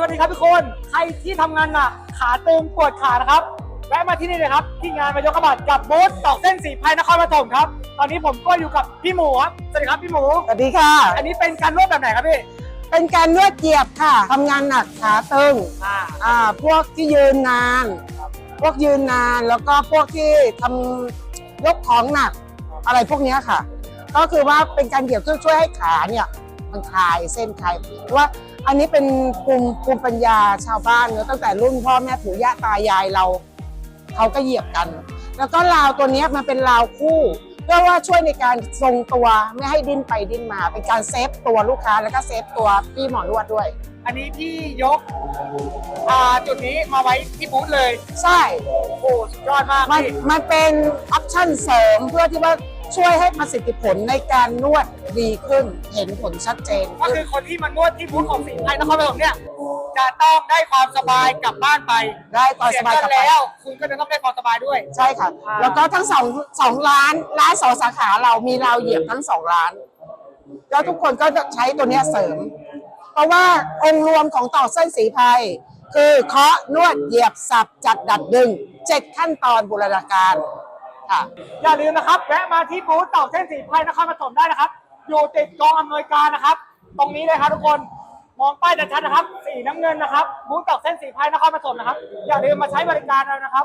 สวัสดีครับทุกคน ใครที่ทำงานหนักขาตึงปวดขานะครับ แวะมาที่นี่เลยครับ ที่งานมายกกระบาดกับบูธตอกเส้นสีภัยนครปฐมครับ ตอนนี้ผมก็อยู่กับพี่หมูครับ สวัสดีครับพี่หมู สวัสดีค่ะ อันนี้เป็นการนวดแบบไหนครับพี่ เป็นการนวดเหยียบค่ะทำงานหนักขาตึงอ่า อ่าพวกที่ยืนนาน พวกยืนนานแล้วก็พวกที่ทำยกของหนัก อะไรพวกเนี้ยค่ะ ก็คือว่าเป็นการเหยียบเพื่อช่วยให้ขาเนี่ย มันคลายเส้นคลายเพราะว่าอันนี้เป็นภูมิภูมิปัญญาชาวบ้านเนอะตั้งแต่รุ่นพ่อแม่ปู่ย่าตายายเราเขาก็เหยียบกัน แล้วก็ราวตัวเนี้ยมันเป็นราวคู่เพื่อว่าช่วยในการทรงตัวไม่ให้ดิ้นไปดิ้นมา เป็นการเซฟตัวลูกค้าแล้วก็เซฟตัวพี่หมอนวดด้วย อันนี้พี่ยกอ่าจุดนี้มาไว้ที่บูธเลย ใช่โอ้โหสุดยอดมากมันพี่ มันเป็นออปชั่นเสริมเพื่อที่ว่า ช่วยให้ประสิทธิผลในการนวดดีขึ้นเห็นผลชัดเจนก็ขึ้นคือคนที่มานวดที่บูธของสีภัยนครปฐมเนี่ยจะต้องได้ความสบายกลับบ้านไปได้ตอนสบายเสีกับเงินไปแล้วคุณก็จะต้องได้ความสบายด้วย ใช่ค่ะอ่าแล้วก็ทั้งสองสองร้านร้านสองสาขาเรามีราวเหยียบทั้งสองร้านแล้วทุกคนก็จะใช้ตัวเนี้ยเสริม เพราะว่าองค์รวมของต่อเส้นสีภัยคือเคาะนวดเหยียบสับจัดดัดดึงเจ็ดขั้นตอนบูรณาการ ค่ะ อย่าลืมนะครับแวะมาที่บูธต่าเส้นสีภัยนครปฐมได้นะครับ อยู่ติดกองอำนวยการนะครับ ตรงนี้เลยครับทุกคนมองป้ายชัดๆนะครับ สีน้ำเงินนะครับบูธต่าเส้นสีภัยนครปฐมนะครับ อย่าลืมมาใช้บริการเรานะครับ